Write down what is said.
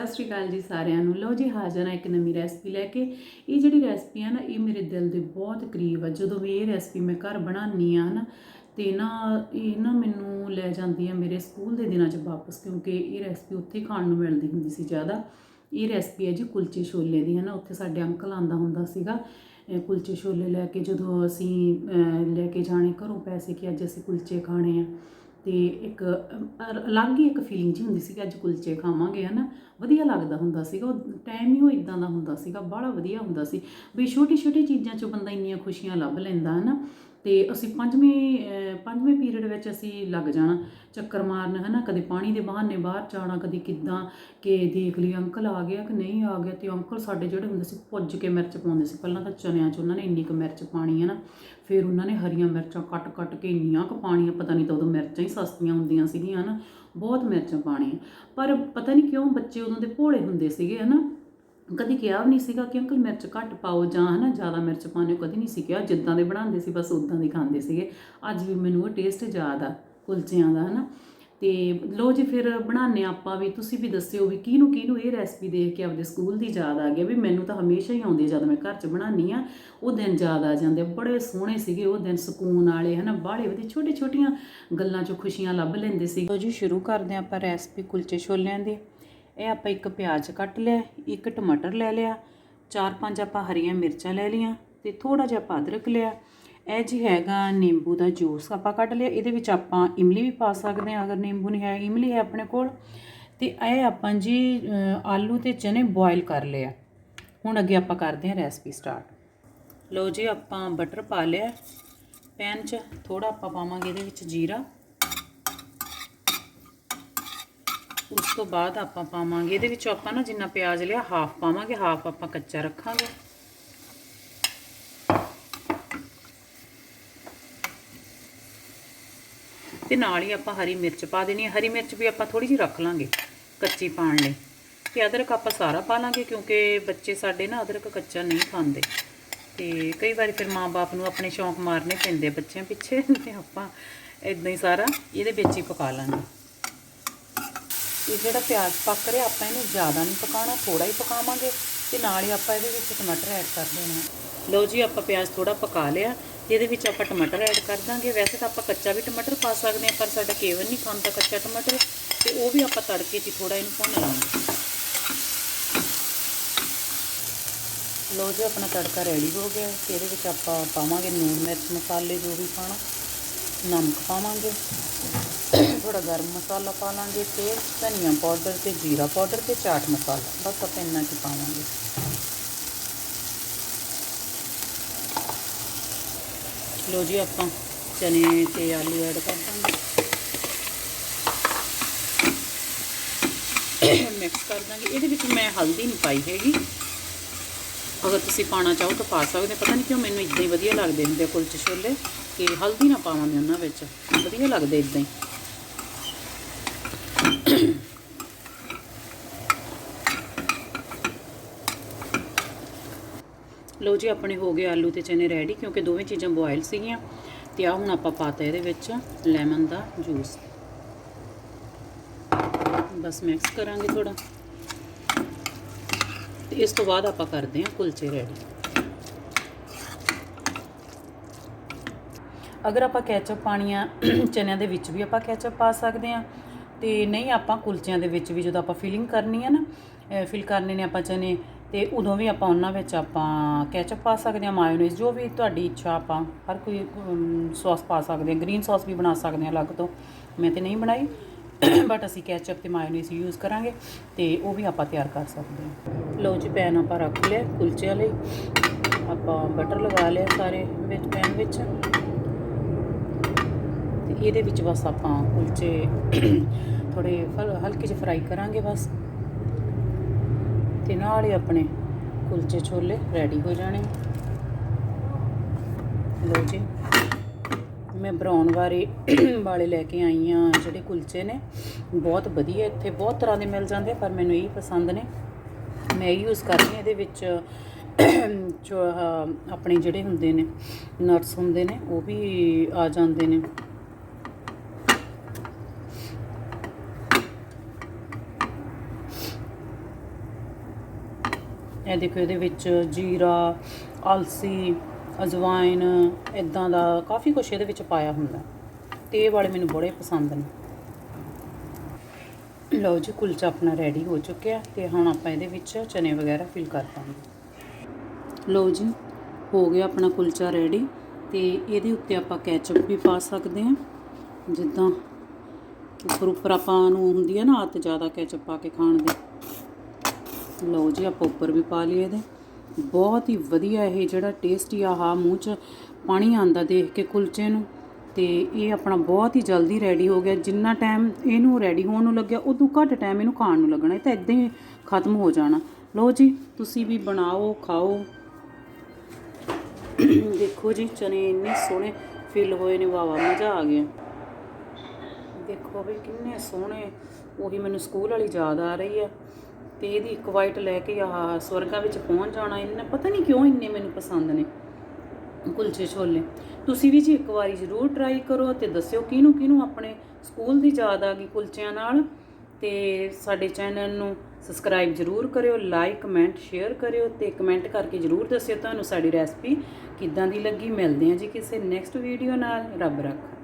ਸਤਿ ਸ਼੍ਰੀ ਅਕਾਲ ਜੀ ਸਾਰਿਆਂ ਨੂੰ। ਲਓ ਜੀ ਹਾਜ਼ਰ ਹਾਂ ਇੱਕ ਨਵੀਂ ਰੈਸਪੀ ਲੈ ਕੇ। ਇਹ ਜਿਹੜੀ ਰੈਸਪੀ ਆ ਨਾ, ਇਹ ਮੇਰੇ ਦਿਲ ਦੇ ਬਹੁਤ ਕਰੀਬ ਆ। ਜਦੋਂ ਵੀ ਇਹ ਰੈਸਪੀ ਮੈਂ ਘਰ ਬਣਾਉਣੀ ਆ ਨਾ, ਤੇ ਨਾ ਇਹ ਨਾ ਮੈਨੂੰ ਲੈ ਜਾਂਦੀ ਆ ਮੇਰੇ ਸਕੂਲ ਦੇ ਦਿਨਾਂ 'ਚ ਵਾਪਸ, ਕਿਉਂਕਿ ਇਹ ਰੈਸਪੀ ਉੱਥੇ ਖਾਣ ਨੂੰ ਮਿਲਦੀ ਹੁੰਦੀ ਸੀ ਜ਼ਿਆਦਾ। ਇਹ ਰੈਸਪੀ ਹੈ ਜੀ ਕੁਲਚੇ ਛੋਲੇ ਦੀ ਹੈ ਨਾ ਉੱਥੇ ਸਾਡੇ ਅੰਕਲ ਆਂਦਾ ਹੁੰਦਾ ਸੀਗਾ ਕੁਲਚੇ ਛੋਲੇ ਲੈ ਕੇ। ਜਦੋਂ ਅਸੀਂ ਲੈ ਕੇ ਜਾਣੇ, ਘਰੋਂ ਪੈਸੇ ਕਿ ਅੱਜ ਅਸੀਂ ਕੁਲਚੇ ਖਾਣੇ ਆ। ਤੇ ਇੱਕ ਅਲੱਗ ਹੀ ਇੱਕ ਫੀਲਿੰਗ ਜੀ ਹੁੰਦੀ ਸੀ ਕਿ ਅੱਜ ਕੁਲਚੇ ਖਾਵਾਂਗੇ, ਹਨਾ? ਵਧੀਆ ਲੱਗਦਾ ਹੁੰਦਾ ਸੀਗਾ, ਉਹ ਟਾਈਮ ਹੀ ਉਹ ਇਦਾਂ ਦਾ ਹੁੰਦਾ ਸੀਗਾ ਬੜਾ ਵਧੀਆ ਹੁੰਦਾ ਸੀ। ਵੀ ਛੋਟੀ ਛੋਟੀ ਚੀਜ਼ਾਂ 'ਚੋਂ ਬੰਦਾ ਇੰਨੀਆਂ ਖੁਸ਼ੀਆਂ ਲੱਭ ਲੈਂਦਾ, ਹਨਾ? ਤੇ ਅਸੀਂ ਪੰਜਵੇਂ ਪੰਜਵੇਂ ਪੀਰੀਅਡ ਵਿੱਚ ਅਸੀਂ ਲੱਗ ਜਾਣਾ, ਚੱਕਰ ਮਾਰਨ, ਹਨਾ? ਕਦੇ ਪਾਣੀ ਦੇ ਬਹਾਨੇ ਬਾਹਰ ਜਾਣਾ, ਕਦੇ ਕਿੱਦਾਂ ਕਿ ਦੇਖ ਲਈ ਅੰਕਲ ਆ ਗਿਆ ਕਿ ਨਹੀਂ ਆ ਗਿਆ? ਤੇ ਅੰਕਲ ਸਾਡੇ ਜਿਹੜੇ ਹੁੰਦੇ ਸੀ, ਪੁੱਜ ਕੇ ਮਿਰਚ ਪਾਉਂਦੇ ਸੀ। ਪਹਿਲਾਂ ਤਾਂ ਚਨਿਆਂ 'ਚ ਉਹਨਾਂ ਨੇ ਇੰਨੀ ਕੁ ਮਿਰਚ ਪਾਣੀ ਹੈ ਨਾ ਫਿਰ ਉਹਨਾਂ ਨੇ ਹਰੀਆਂ ਮਿਰਚਾਂ ਕੱਟ ਕੱਟ ਕੇ ਇੰਨੀਆਂ ਕੁ ਪਾਣੀਆਂ, ਪਤਾ ਨਹੀਂ ਤਾਂ ਉਦੋਂ ਮਿਰਚਾਂ ਹੀ ਸਸਤੀਆਂ ਹੁੰਦੀਆਂ ਸੀਗੀਆਂ ਨਾ ਬਹੁਤ ਮਿਰਚਾਂ ਪਾਣੀਆਂ। ਪਰ ਪਤਾ ਨਹੀਂ ਕਿਉਂ ਬੱਚੇ ਉਦੋਂ ਦੇ ਭੋਲੇ ਹੁੰਦੇ ਸੀਗੇ, ਹਨਾ? ਕਦੀ ਕਿਹਾ ਵੀ ਨਹੀਂ ਸੀਗਾ ਕਿ ਅੰਕਲ ਮਿਰਚ ਘੱਟ ਪਾਓ ਜਾਂ ਹਨਾ ਜ਼ਿਆਦਾ ਮਿਰਚ ਪਾਉਣੀ ਕਦੀ ਨਹੀਂ ਸੀ ਕਿਹਾ। ਜਿੱਦਾਂ ਦੇ ਬਣਾਉਂਦੇ ਸੀ, ਬਸ ਉਦਾਂ ਦੇ ਖਾਂਦੇ ਸੀਗੇ। ਅੱਜ ਵੀ ਮੈਨੂੰ ਉਹ ਟੇਸਟ ਯਾਦ ਆ, ਕੁਲਚਿਆਂ ਦਾ ਹਨਾ। ਤੇ ਲੋ ਜੀ, ਫਿਰ ਬਣਾਉਂਦੇ ਹਾਂ ਆਪਾਂ ਵੀ। ਤੁਸੀਂ ਵੀ ਦੱਸਿਓ ਵੀ ਕਿਹਨੂੰ ਕਿਹਨੂੰ ਇਹ ਰੈਸਪੀ ਦੇਖ ਕੇ ਆਪਦੇ ਸਕੂਲ ਦੀ ਯਾਦ ਆ ਗਈ ਵੀ ਮੈਨੂੰ ਤਾਂ ਹਮੇਸ਼ਾ ਹੀ ਆਉਂਦੀ ਜਦ ਮੈਂ ਘਰ 'ਚ ਬਣਾਉਂਦੀ ਆ। ਉਹ ਦਿਨ ਯਾਦ ਆ ਜਾਂਦੇ ਬੜੇ ਸੋਹਣੇ ਸੀਗੇ ਉਹ ਦਿਨ, ਸਕੂਨ ਵਾਲੇ ਹਨਾ, ਬਾਹਲੇ ਵਧੀਆ ਛੋਟੇ ਛੋਟੀਆਂ ਗੱਲਾਂ 'ਚੋਂ ਖੁਸ਼ੀਆਂ ਲੱਭ ਲੈਂਦੇ ਸੀ ਲੋ ਜੀ, ਸ਼ੁਰੂ ਕਰਦੇ ਹਾਂ ਆਪਾਂ ਰੈਸਪੀ ਕੁਲਚੇ ਛੋਲਿਆਂ ਦੀ। ਇਹ ਆਪਾਂ ਇੱਕ ਪਿਆਜ਼ ਕੱਟ ਲਿਆ, ਇੱਕ ਟਮਾਟਰ ਲੈ ਲਿਆ, ਚਾਰ ਪੰਜ ਆਪਾਂ ਹਰੀਆਂ ਮਿਰਚਾਂ ਲੈ ਲਈਆਂ ਤੇ ਥੋੜਾ ਜਿਹਾ ਆਪਾਂ ਅਦਰਕ ਲਿਆ। ਇਹ ਜੀ ਹੈਗਾ ਨਿੰਬੂ ਦਾ ਜੂਸ ਆਪਾਂ ਕੱਢ ਲਿਆ, ਇਹਦੇ ਵਿੱਚ ਆਪਾਂ ਇਮਲੀ ਵੀ ਪਾ ਸਕਦੇ ਹਾਂ, ਅਗਰ ਨਿੰਬੂ ਨਹੀਂ ਹੈ, ਇਮਲੀ ਹੈ ਆਪਣੇ ਕੋਲ। ਤੇ ਇਹ ਆਪਾਂ ਜੀ ਆਲੂ ਤੇ ਚਨੇ ਬੋਇਲ ਕਰ ਲਿਆ ਹੁਣ ਅੱਗੇ ਆਪਾਂ ਕਰਦੇ ਹਾਂ ਰੈਸਪੀ ਸਟਾਰਟ ਲਓ ਜੀ ਆਪਾਂ ਬਟਰ ਪਾ ਲਿਆ ਪੈਨ 'ਚ ਥੋੜਾ ਆਪਾਂ ਪਾਵਾਂਗੇ ਇਹਦੇ ਵਿੱਚ ਜੀਰਾ। ਉਸ ਤੋਂ ਬਾਅਦ ਆਪਾਂ ਪਾਵਾਂਗੇ, ਇਹਦੇ ਵਿੱਚੋਂ ਆਪਾਂ ਨਾ ਜਿੰਨਾ ਪਿਆਜ਼ ਲਿਆ ਹਾਫ ਪਾਵਾਂਗੇ ਹਾਫ ਆਪਾਂ ਕੱਚਾ ਰੱਖਾਂਗੇ। ਤੇ ਨਾਲ ਹੀ ਆਪਾਂ ਹਰੀ ਮਿਰਚ ਪਾ ਦੇਣੀ ਹੈ। ਹਰੀ ਮਿਰਚ ਵੀ ਆਪਾਂ ਥੋੜੀ ਜਿਹੀ ਰੱਖ ਲਾਂਗੇ ਕੱਚੀ ਪਾਣ ਲਈ। ਤੇ ਅਦਰਕ ਆਪਾਂ ਸਾਰਾ ਪਾ ਲਾਂਗੇ ਕਿਉਂਕਿ ਬੱਚੇ ਸਾਡੇ ਨਾ ਅਦਰਕ ਕੱਚਾ ਨਹੀਂ ਖਾਂਦੇ। ਤੇ ਕਈ ਵਾਰੀ ਫਿਰ ਮਾਂ-ਬਾਪ ਨੂੰ ਆਪਣੇ ਸ਼ੌਂਕ ਮਾਰਨੇ ਪੈਂਦੇ ਬੱਚਿਆਂ ਪਿੱਛੇ, ਤੇ ਆਪਾਂ ਇਦਾਂ ਹੀ ਸਾਰਾ ਇਹਦੇ ਵਿੱਚ ਹੀ ਪਕਾ ਲਾਂਗੇ। ਇਹ ਜਿਹੜਾ ਪਿਆਜ਼ ਪੱਕ ਰਿਹਾ, ਆਪਾਂ ਇਹਨੂੰ ਜ਼ਿਆਦਾ ਨਹੀਂ ਪਕਾਉਣਾ ਥੋੜਾ ਹੀ ਪਕਾਵਾਂਗੇ ਤੇ ਨਾਲ ਹੀ ਆਪਾਂ ਇਹਦੇ ਵਿੱਚ ਟਮਾਟਰ ਐਡ ਕਰ ਦੇਣਾ ਲਓ ਜੀ, ਆਪਾਂ ਪਿਆਜ਼ ਥੋੜਾ ਪਕਾ ਲਿਆ। ਇਹਦੇ ਵਿੱਚ ਆਪਾਂ ਟਮਾਟਰ ਐਡ ਕਰ ਦਾਂਗੇ। ਵੈਸੇ ਤਾਂ ਆਪਾਂ ਕੱਚਾ ਵੀ ਟਮਾਟਰ ਪਾ ਸਕਦੇ ਹਾਂ, ਪਰ ਸਾਡਾ ਕੇਵਨ ਨਹੀਂ ਖਾਂਦਾ ਕੱਚਾ ਟਮਾਟਰ। ਤੇ ਉਹ ਵੀ ਆਪਾਂ ਤੜਕੇ 'ਚ ਥੋੜਾ ਇਹਨੂੰ ਭੁੰਨ ਲਾਂਗੇ। ਲਓ ਜੀ, ਆਪਣਾ ਤੜਕਾ ਰੈਡੀ ਹੋ ਗਿਆ। ਤੇ ਇਹਦੇ ਵਿੱਚ ਆਪਾਂ ਪਾਵਾਂਗੇ ਨੂਣ ਮਿਰਚ, ਮਸਾਲੇ ਜੋ ਵੀ ਪਾਣਾ ਨਮਕ ਪਾਵਾਂਗੇ। ਥੋੜਾ ਗਰਮ ਮਸਾਲਾ ਪਾ ਲਾਂਗੇ ਤੇ ਧਨੀਆ ਪਾਊਡਰ ਤੇ ਜੀਰਾ ਪਾਊਡਰ ਤੇ ਚਾਟ ਮਸਾਲਾ। ਬਸ ਆਪਾਂ ਇੰਨਾ ਕੀ ਪਾਵਾਂਗੇ। ਲੋ ਜੀ ਆਪਾਂ ਚਨੇ ਤੇ ਆਲੂ ਐਡ ਕਰ ਦਾਂਗੇ। ਮਿਕਸ ਕਰ ਦਾਂਗੇ। ਇਹਦੇ ਵਿੱਚ ਮੈਂ ਹਲਦੀ ਨਹੀਂ ਪਾਈ ਹੈਗੀ। ਅਗਰ ਤੁਸੀਂ ਪਾਣਾ ਚਾਹੋ ਤਾਂ ਪਾ ਸਕਦੇ ਪਤਾ ਨਹੀਂ ਕਿਉਂ ਮੈਨੂੰ ਇਦਾਂ ਹੀ ਵਧੀਆ ਲੱਗਦੇ ਹੁੰਦੇ ਕੁਲਚੇ ਛੋਲੇ। ਕਿ ਹਲਦੀ ਨਾ ਪਾਵਾਂ ਮੈਂ ਉਹਨਾਂ ਵਿੱਚ। ਵਧੀਆ ਲੱਗਦੇ ਇਦਾਂ ਹੀ। ਲਓ ਜੀ, ਆਪਣੇ ਹੋ ਗਏ ਆਲੂ ਤੇ ਚਨੇ ਰੈਡੀ ਕਿਉਂਕਿ ਦੋਵੇਂ ਚੀਜ਼ਾਂ ਬੋਇਲ ਸੀਗੀਆਂ। ਤੇ ਆ ਹੁਣ ਆਪਾਂ ਪਾਤਾ ਇਹਦੇ ਵਿੱਚ ਲੈਮਨ ਦਾ ਜੂਸ ਬਸ ਮਿਕਸ ਕਰਾਂਗੇ ਥੋੜਾ ਤੇ ਇਸ ਤੋਂ ਬਾਅਦ ਆਪਾਂ ਕਰਦੇ ਹਾਂ ਕੁਲਚੇ ਰੈਡੀ ਅਗਰ ਆਪਾਂ ਕੈਚਅਪ ਪਾਣੀ ਆ ਚਨਿਆਂ ਦੇ ਵਿੱਚ ਵੀ ਆਪਾਂ ਕੈਚਅਪ ਪਾ ਸਕਦੇ ਆ ਤੇ ਨਹੀਂ, ਆਪਾਂ ਕੁਲਚਿਆਂ ਦੇ ਵਿੱਚ ਵੀ ਜਦੋਂ ਆਪਾਂ ਫਿਲਿੰਗ ਕਰਨੀ ਆ ਨਾ ਫਿਲ ਕਰਨੇ ਨੇ ਆਪਾਂ ਚਨੇ ਤੇ ਉਦੋਂ ਵੀ ਆਪਾਂ ਉਹਨਾਂ ਵਿੱਚ ਆਪਾਂ ਕੈਚਅਪ ਪਾ ਸਕਦੇ ਹਾਂ ਮਾਇਓਨੀਜ਼ ਜੋ ਵੀ ਤੁਹਾਡੀ ਇੱਛਾ ਆਪਾਂ ਹਰ ਕੋਈ ਸੌਸ ਪਾ ਸਕਦੇ ਹਾਂ ਗ੍ਰੀਨ ਸੌਸ ਵੀ ਬਣਾ ਸਕਦੇ ਹਾਂ ਅਲੱਗ ਤੋਂ। ਮੈਂ ਤੇ ਨਹੀਂ ਬਣਾਈ ਬਟ ਅਸੀਂ ਕੈਚਅਪ ਤੇ ਮਾਇਓਨੀਜ਼ ਯੂਜ਼ ਕਰਾਂਗੇ ਤੇ ਉਹ ਵੀ ਆਪਾਂ ਤਿਆਰ ਕਰ ਸਕਦੇ ਹਾਂ। ਲਓ ਜੀ, ਪੈਨ ਆਪਾਂ ਰੱਖ ਲਿਆ ਕੁਲਚਿਆਂ ਲਈ ਆਪਾਂ ਬਟਰ ਲਗਾ ਲਿਆ ਸਾਰੇ ਵਿੱਚ ਪੈਨ ਵਿੱਚ। ਤੇ ਇਹਦੇ ਵਿੱਚ ਬਸ ਆਪਾਂ ਕੁਲਚੇ ਥੋੜੇ ਹਲਕੇ ਜਿਹੇ ਫਰਾਈ ਕਰਾਂਗੇ ਬਸ। ਤੇ ਨਾਲ ਹੀ ਆਪਣੇ ਕੁਲਚੇ ਛੋਲੇ ਰੈਡੀ ਹੋ ਜਾਣੇ। ਲਓ ਜੀ, ਮੈਂ ਬਰਾਊਨ ਵਾਲੇ ਵਾਲੇ ਲੈ ਕੇ ਆਈ ਆ ਜਿਹੜੇ ਕੁਲਚੇ ਨੇ। ਬਹੁਤ ਵਧੀਆ ਇੱਥੇ, ਬਹੁਤ ਤਰ੍ਹਾਂ ਦੇ ਮਿਲ ਜਾਂਦੇ ਪਰ ਮੈਨੂੰ ਇਹ ਪਸੰਦ ਨੇ। ਮੈਂ ਇਹ ਯੂਜ਼ ਕਰਦੀ ਹਾਂ, ਇਹਦੇ ਵਿੱਚ ਜੋ ਆਪਣੇ ਜਿਹੜੇ ਹੁੰਦੇ ਨੇ ਨਟਸ ਹੁੰਦੇ ਨੇ, ਉਹ ਵੀ ਆ ਜਾਂਦੇ ਨੇ। ਇਹ ਦੇਖੋ ਇਹਦੇ ਵਿੱਚ ਜੀਰਾ, ਅਲਸੀ ਅਜਵਾਇਨ ਇਦਾਂ ਦਾ ਕਾਫੀ ਕੁਝ ਇਹਦੇ ਵਿੱਚ ਪਾਇਆ ਹੁੰਦਾ। ਤੇ ਇਹ ਵਾਲੇ ਮੈਨੂੰ ਬੜੇ ਪਸੰਦ ਨੇ। ਲਓ ਜੀ, ਕੁਲਚਾ ਆਪਣਾ ਰੈਡੀ ਹੋ ਚੁੱਕਿਆ ਤੇ ਹੁਣ ਆਪਾਂ ਇਹਦੇ ਵਿੱਚ ਚਨੇ ਵਗੈਰਾ ਫਿਲ ਕਰ ਪਾਵਾਂਗੇ ਲਓ ਜੀ, ਹੋ ਗਿਆ ਆਪਣਾ ਕੁਲਚਾ ਰੈਡੀ ਤੇ ਇਹਦੇ ਉੱਤੇ ਆਪਾਂ ਕੈਚਅਪ ਵੀ ਪਾ ਸਕਦੇ ਹਾਂ। ਜਿੱਦਾਂ ਉੱਪਰ ਉੱਪਰ ਆਪਾਂ ਨੂੰ ਹੁੰਦੀ ਹੈ ਨਾ ਆਦਤ ਜ਼ਿਆਦਾ ਕੈਚਅਪ ਪਾ ਕੇ ਖਾਣ ਦੀ। ਲਓ ਜੀ, ਆਪਾਂ ਉੱਪਰ ਵੀ ਪਾ ਲਈਏ ਇਹਦੇ। ਬਹੁਤ ਹੀ ਵਧੀਆ ਇਹ ਜਿਹੜਾ ਟੇਸਟੀ ਆਹਾ ਮੂੰਹ 'ਚ ਪਾਣੀ ਆਂਦਾ ਦੇਖ ਕੇ ਕੁਲਚੇ ਨੂੰ। ਤੇ ਇਹ ਆਪਣਾ ਬਹੁਤ ਹੀ ਜਲਦੀ ਰੈਡੀ ਹੋ ਗਿਆ। ਜਿੰਨਾ ਟਾਈਮ ਇਹਨੂੰ ਰੈਡੀ ਹੋਣ ਨੂੰ ਲੱਗਿਆ, ਉਦੋਂ ਘੱਟ ਟਾਈਮ ਇਹਨੂੰ ਖਾਣ ਨੂੰ ਲੱਗਣਾ। ਇਹ ਤਾਂ ਇਦਾਂ ਹੀ ਖਤਮ ਹੋ ਜਾਣਾ। ਲਓ ਜੀ, ਤੁਸੀਂ ਵੀ ਬਣਾਓ, ਖਾਓ। ਦੇਖੋ ਜੀ, ਚਨੇ ਇੰਨੇ ਸੋਹਣੇ ਫਿਲ ਹੋਏ ਨੇ ਵਾਵਾ ਮਜ਼ਾ ਆ ਗਿਆ। ਦੇਖੋ ਵੀ ਕਿੰਨੇ ਸੋਹਣੇ, ਉਹੀ ਮੈਨੂੰ ਸਕੂਲ ਵਾਲੀ ਯਾਦ ਆ ਰਹੀ ਹੈ ਤੇ ਇਹਦੀ ਇੱਕ ਵਾਈਟ ਲੈ ਕੇ ਆਹ ਸਵਰਗਾਂ ਵਿੱਚ ਪਹੁੰਚ ਜਾਣਾ ਇੰਨਾ, ਪਤਾ ਨਹੀਂ ਕਿਉਂ ਇੰਨੇ ਮੈਨੂੰ ਪਸੰਦ ਨੇ ਕੁਲਚੇ ਛੋਲੇ। ਤੁਸੀਂ ਵੀ ਜੀ ਇੱਕ ਵਾਰੀ ਜ਼ਰੂਰ ਟਰਾਈ ਕਰੋ ਤੇ ਦੱਸਿਓ ਕਿਹਨੂੰ ਕਿਹਨੂੰ ਆਪਣੇ ਸਕੂਲ ਦੀ ਯਾਦ ਆ ਗਈ ਕੁਲਚਿਆਂ ਨਾਲ। ਤੇ ਸਾਡੇ ਚੈਨਲ ਨੂੰ ਸਬਸਕ੍ਰਾਈਬ ਜ਼ਰੂਰ ਕਰਿਓ ਲਾਈਕ ਕਮੈਂਟ ਸ਼ੇਅਰ ਕਰਿਓ ਤੇ ਕਮੈਂਟ ਕਰਕੇ ਜ਼ਰੂਰ ਦੱਸਿਓ ਤੁਹਾਨੂੰ ਸਾਡੀ ਰੈਸਪੀ ਕਿੱਦਾਂ ਦੀ ਲੱਗੀ। ਮਿਲਦੇ ਹਾਂ ਜੀ ਕਿਸੇ ਨੈਕਸਟ ਵੀਡੀਓ ਨਾਲ। ਰੱਬ ਰੱਖਾ।